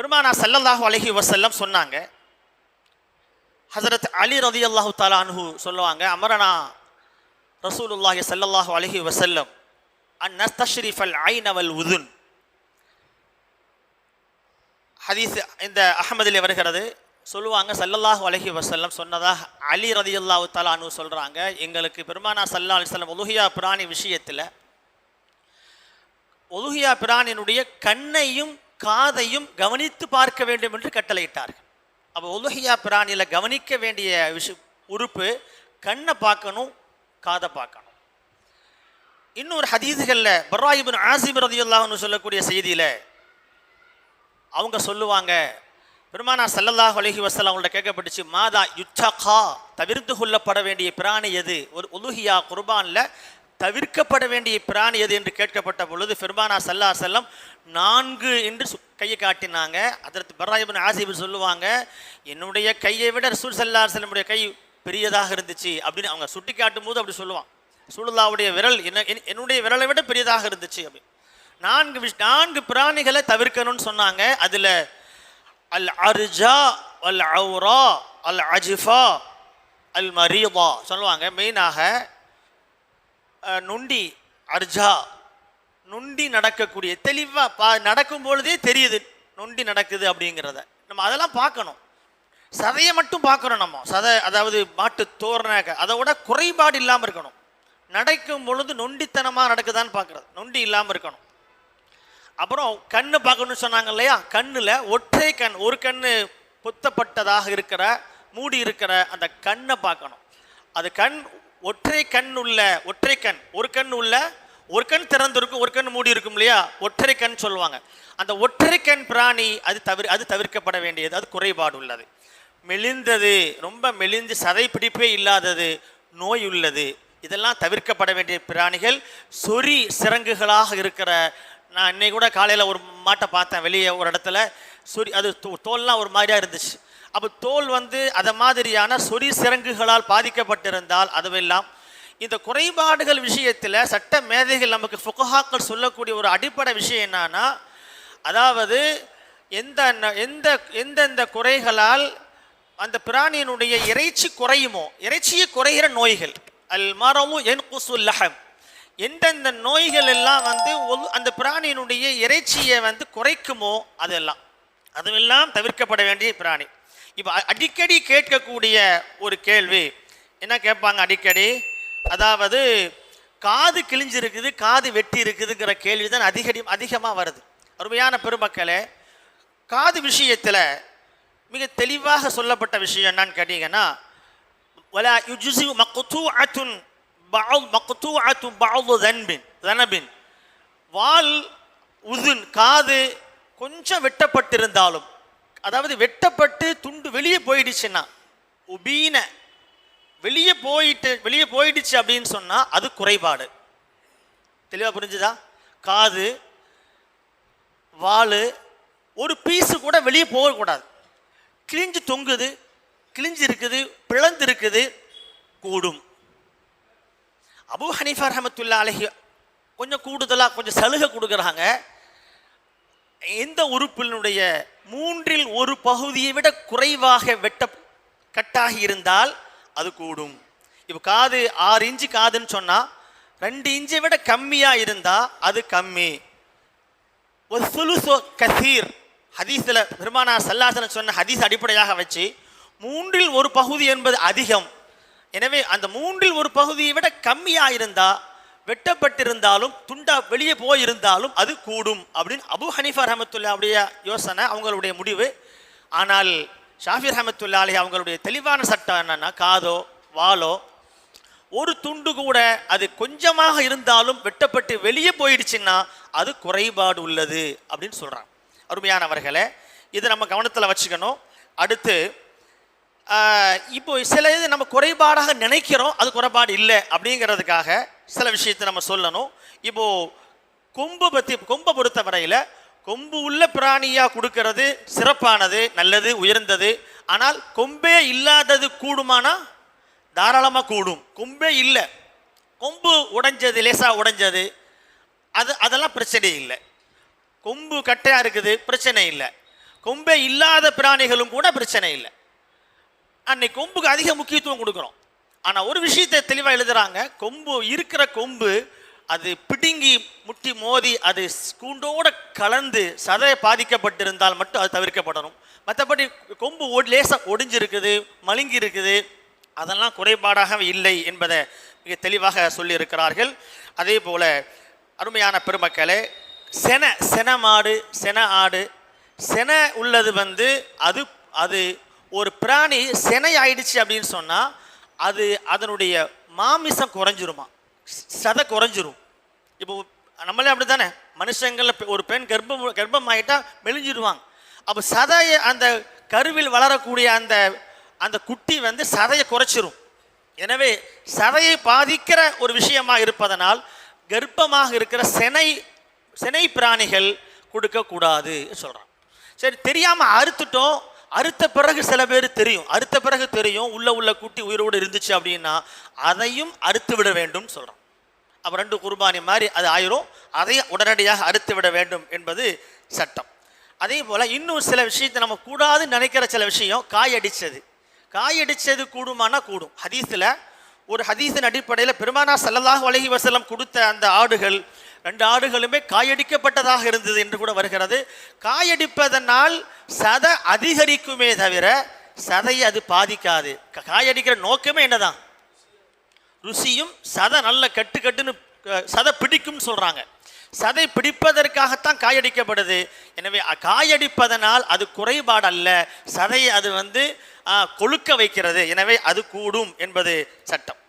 பெருமானா சல்லல்லாஹு அலஹி வசல்லம் சொன்னாங்க. ஹசரத் அலி ரலியல்லாஹு தஆலா அன்ஹு சொல்லுவாங்க அமரனா ரசூலுல்லாஹி சல்லல்லாஹு அலஹி வசல்லம் அன் நஸ்தஷ்ரீஃப் அல் ஐநவல் உதுன். ஹதீஸ் இந்த அகமதில் வருகிறது. சொல்லுவாங்க சல்லல்லாஹு அலஹி வசல்லம் சொன்னதாக அலி ரலியல்லாஹு தஆலா அன்ஹு சொல்கிறாங்க எங்களுக்கு பெருமானா சல்லா அலி வஸல்லம் உலுஹியா பிராணி விஷயத்தில் ஒலுகியா பிரானினுடைய கண்ணையும் காதையும் கவனித்து பார்க்க வேண்டும் என்று கட்டளையிட்டார்கள். அப்போ உலகியா பிராணியில் கவனிக்க வேண்டிய விஷ உறுப்பு கண்ணை பார்க்கணும் காதை பார்க்கணும். இன்னொரு ஹதீதுகளில் பர்ராயிபின் ஆசிம் ரதியுல்லாஹ்னு சொல்லக்கூடிய செய்தியில் அவங்க சொல்லுவாங்க பெருமானா சல்லல்லாஹ் அலஹி வசல் அவங்கள்ட்ட கேட்கப்பட்டுச்சு மாதா யுத்தகா தவிர்த்து கொள்ளப்பட வேண்டிய பிராணி எது? ஒரு உலுகியா குர்பானில் தவிர்க்கப்பட வேண்டிய பிராணி எது என்று கேட்கப்பட்ட பொழுது பெருமானா சல்லா செல்லம் நான்கு என்று சு- கையை காட்டினாங்க. அதற்கு பர்ராயிபின் ஆசிபு சொல்லுவாங்க என்னுடைய கையை விட ரசூல் சல்லா செல்லமுடைய கை பெரியதாக இருந்துச்சு அப்படின்னு அவங்க சுட்டி காட்டும் போது அப்படி சொல்லுவான். சூழலாவுடைய விரல் என்ன என்னுடைய விரலை விட பெரியதாக இருந்துச்சு அப்படி. நான்கு விஷ் நான்கு பிராணிகளை தவிர்க்கணும்னு சொன்னாங்க. அதில் அல் அர்ஜா அல் அவுரா அல் அஜிஃபா அல் மரீதா சொல்லுவாங்க. மெயினாக நொண்டி அர்ஜா. நொண்டி நடக்கக்கூடிய தெளிவாக பா நடக்கும் பொழுதே தெரியுது நொண்டி நடக்குது அப்படிங்கிறத. நம்ம அதெல்லாம் பார்க்கணும். சதையை மட்டும் பார்க்குறோம் நம்ம. சதை அதாவது மாட்டு தோரண அதை விட குறைபாடு இல்லாமல் இருக்கணும். நடக்கும் பொழுது நொண்டித்தனமாக நடக்குதான்னு பார்க்குறது. நொண்டி இல்லாமல் இருக்கணும். அப்புறம் கண்ணு பார்க்கணும்னு சொன்னாங்க இல்லையா? கண்ணில் ஒற்றை கண் ஒரு கண் பொத்தப்பட்டதாக இருக்கிற மூடி இருக்கிற அந்த கண்ணை பார்க்கணும். அது கண் ஒற்றை கண் உள்ள ஒற்றை கண். ஒரு கண் உள்ள ஒரு கண் திறந்திருக்கும் ஒரு கண் மூடி இருக்கும் இல்லையா? ஒற்றை கண் சொல்லுவாங்க. அந்த ஒற்றை கண் பிராணி அது தவிர அது தவிர்க்கப்பட வேண்டியது அது குறைபாடு உள்ளது. மெலிந்தது ரொம்ப மெலிந்து சதை பிடிப்பே இல்லாதது நோய் உள்ளது. இதெல்லாம் தவிர்க்கப்பட வேண்டிய பிராணிகள் சொறி சிறங்குகளாக இருக்கிற நான் இன்னைக்கு கூட காலையில் ஒரு மாட்டை பார்த்தேன் வெளியே ஒரு இடத்துல. சொறி அது தோ- தோல்லாம் ஒரு மாதிரியா இருந்துச்சு. அப்போ தோல் வந்து அதை மாதிரியான சொறி சிறங்குகளால் பாதிக்கப்பட்டிருந்தால் அதுவெல்லாம் இந்த குறைபாடுகள் விஷயத்தில் சட்ட மேதைகள் நமக்கு ஃபுகஹாக்கள் சொல்லக்கூடிய ஒரு அடிப்படை விஷயம் என்னன்னா அதாவது எந்த ந- எந்த எந்தெந்த குறைகளால் அந்த பிராணியினுடைய இறைச்சி குறையுமோ இறைச்சியை குறைகிற நோய்கள் அல் மரமும் என் லஹம் எந்தெந்த நோய்கள் எல்லாம் வந்து அந்த பிராணியினுடைய இறைச்சியை வந்து குறைக்குமோ அதெல்லாம் அதுவெல்லாம் தவிர்க்கப்பட வேண்டிய பிராணி. இப்போ அடிக்கடி கேட்கக்கூடிய ஒரு கேள்வி. என்ன கேட்பாங்க அடிக்கடி? அதாவது காது கிழிஞ்சிருக்குது காது வெட்டி இருக்குதுங்கிற கேள்வி தான் அதிகடி அதிகமாக வருது. அருமையான பெருமக்களே காது விஷயத்தில் மிக தெளிவாக சொல்லப்பட்ட விஷயம் என்னன்னு கேட்டீங்கன்னா வலா யுஜுசி மக்குத்து அத்துன் பவு மக்குத்து அத்துன் பவு தன்பின் தனபின். வால் உதுன் காது கொஞ்சம் வெட்டப்பட்டிருந்தாலும் அதாவது வெட்டப்பட்டு துண்டு வெளியே போயிடுச்சுன்னா உபீன வெளியே போயிட்டு வெளியே போயிடுச்சு அப்படின்னு சொன்னால் அது குறைபாடு. தெளிவாக புரிஞ்சுதா? காது வால் ஒரு பீஸு கூட வெளியே போகக்கூடாது கிழிஞ்சு தொங்குது கிழிஞ்சு இருக்குது பிளந்து இருக்குது கூடும். அபு ஹனீஃபா ரஹமத்துல்லா அலைஹி கொஞ்சம் கூடுதலாக கொஞ்சம் சலுகை கொடுக்குறாங்க. எந்த உறுப்பினுடைய மூன்றில் ஒரு பகுதியை விட குறைவாக வெட்ட கட்டாகி இருந்தால் அது கூடும். இப்போ காது ஆறு இன்ச்சு காதுன்னு சொன்னால் ரெண்டு இன்ச்சை விட கம்மியாக இருந்தால் அது கம்மி. ஒரு சுலுசோ கசீர் ஹதீஸில் பெருமானா சல்லாசன சொன்ன ஹதீஸ் அடிப்படையாக வச்சு மூன்றில் ஒரு பகுதி என்பது அதிகம். எனவே அந்த மூன்றில் ஒரு பகுதியை விட கம்மியாக இருந்தால் வெட்டப்பட்டிருந்தாலும் துண்டா வெளியே போயிருந்தாலும் அது கூடும் அப்படின்னு அபு ஹனீஃபா ரஹமத்துல்லா உடைய யோசனை அவங்களுடைய முடிவு. ஆனால் ஷாஃபி ரஹமத்துல்லா அலி அவங்களுடைய தெளிவான சட்டம் என்னன்னா காதோ வாலோ ஒரு துண்டு கூட அது கொஞ்சமாக இருந்தாலும் வெட்டப்பட்டு வெளியே போயிடுச்சுன்னா அது குறைபாடு உள்ளது அப்படின்னு சொல்கிறான் அருமையானவர்களே இதை நம்ம கவனத்தில் வச்சுக்கணும். அடுத்து இப்போ சில இது நம்ம குறைபாடாக நினைக்கிறோம் அது குறைபாடு இல்லை அப்படிங்கிறதுக்காக சில விஷயத்தை நம்ம சொல்லணும். இப்போ கொம்பு பற்றி கொம்பை பொறுத்த வரையில் கொம்பு உள்ள பிராணியாக கொடுக்கறது சிறப்பானது நல்லது உயர்ந்தது. ஆனால் கொம்பே இல்லாதது கூடுமானா? தாராளமாக கூடும். கொம்பே இல்லை. கொம்பு உடைஞ்சது லேசாக உடைஞ்சது அது அதெல்லாம் பிரச்சனை இல்லை. கொம்பு கட்டையாக இருக்குது பிரச்சனை இல்லை. கொம்பே இல்லாத பிராணிகளும் கூட பிரச்சனை இல்லை. அன்னைக்கு கொம்புக்கு அதிக முக்கியத்துவம் கொடுக்குறோம். ஆனால் ஒரு விஷயத்தை தெளிவாக எழுதுகிறாங்க கொம்பு இருக்கிற கொம்பு அது பிடுங்கி முட்டி மோதி அது கூண்டோட கலந்து சதை பாதிக்கப்பட்டிருந்தால் மட்டும் அது தவிர்க்கப்படணும். மற்றபடி கொம்பு ஒ- ஒடிஞ்சிருக்குது மழுங்கி இருக்குது அதெல்லாம் குறைபாடாக இல்லை என்பதை மிக தெளிவாக சொல்லியிருக்கிறார்கள். அதே போல் அருமையான பெருமக்களே சென சென மாடு சென ஆடு சென உள்ளது வந்து அது அது ஒரு பிராணி செனை ஆயிடுச்சு அப்படின்னு சொன்னால் அது அதனுடைய மாமிசம் குறைஞ்சிருமா? சதை குறைஞ்சிரும். இப்போ நம்மளே அப்படி தானே மனுஷங்களில் ஒரு பெண் கர்ப்பம் கர்ப்பம் ஆகிட்டால் மெலிஞ்சிடுவாங்க. அப்போ சதையை அந்த கருவில் வளரக்கூடிய அந்த அந்த குட்டி வந்து சதையை குறைச்சிரும். எனவே சதையை பாதிக்கிற ஒரு விஷயமாக இருப்பதனால் கர்ப்பமாக இருக்கிற செனை செனை பிராணிகள் கொடுக்கக்கூடாது சொல்கிறான் சரி தெரியாமல் அறுத்துட்டோம் அறுத்த பிறகு சில பேர் தெரியும். அறுத்த பிறகு தெரியும். உள்ள உள்ள குட்டி உயிரோடு இருந்துச்சு அப்படின்னா அதையும் அறுத்து விட வேண்டும் சொல்கிறோம் அப்போ ரெண்டு குர்பானி மாதிரி அது ஆயிரும். அதையும் உடனடியாக அறுத்து விட வேண்டும் என்பது சட்டம். அதே போல் இன்னும் சில விஷயத்தை நம்ம கூடாதுன்னு நினைக்கிற சில விஷயம் காய் காயடித்தது காய் அடித்தது கூடுமானா கூடும். ஹதீஸில் ஒரு ஹதீஸின் அடிப்படையில் பெருமானா செல்லதாக வலகி வசலம் கொடுத்த அந்த ஆடுகள் ரெண்டு ஆடுகளுமே காயடிக்கப்பட்டதாக இருந்தது என்று கூட வருகிறது. காயடிப்பதனால் சதை அதிகரிக்குமே தவிர சதையை அது பாதிக்காது. காயடிக்கிற நோக்கமே என்னதான்? ருசியும் சதை நல்ல கட்டு கட்டுன்னு சதை பிடிக்கும்னு சொல்கிறாங்க சதை பிடிப்பதற்காகத்தான் காயடிக்கப்படுது. எனவே காயடிப்பதனால் அது குறைபாடு அல்ல சதையை அது வந்து கொழுக்க வைக்கிறது. எனவே அது கூடும் என்பது சட்டம்.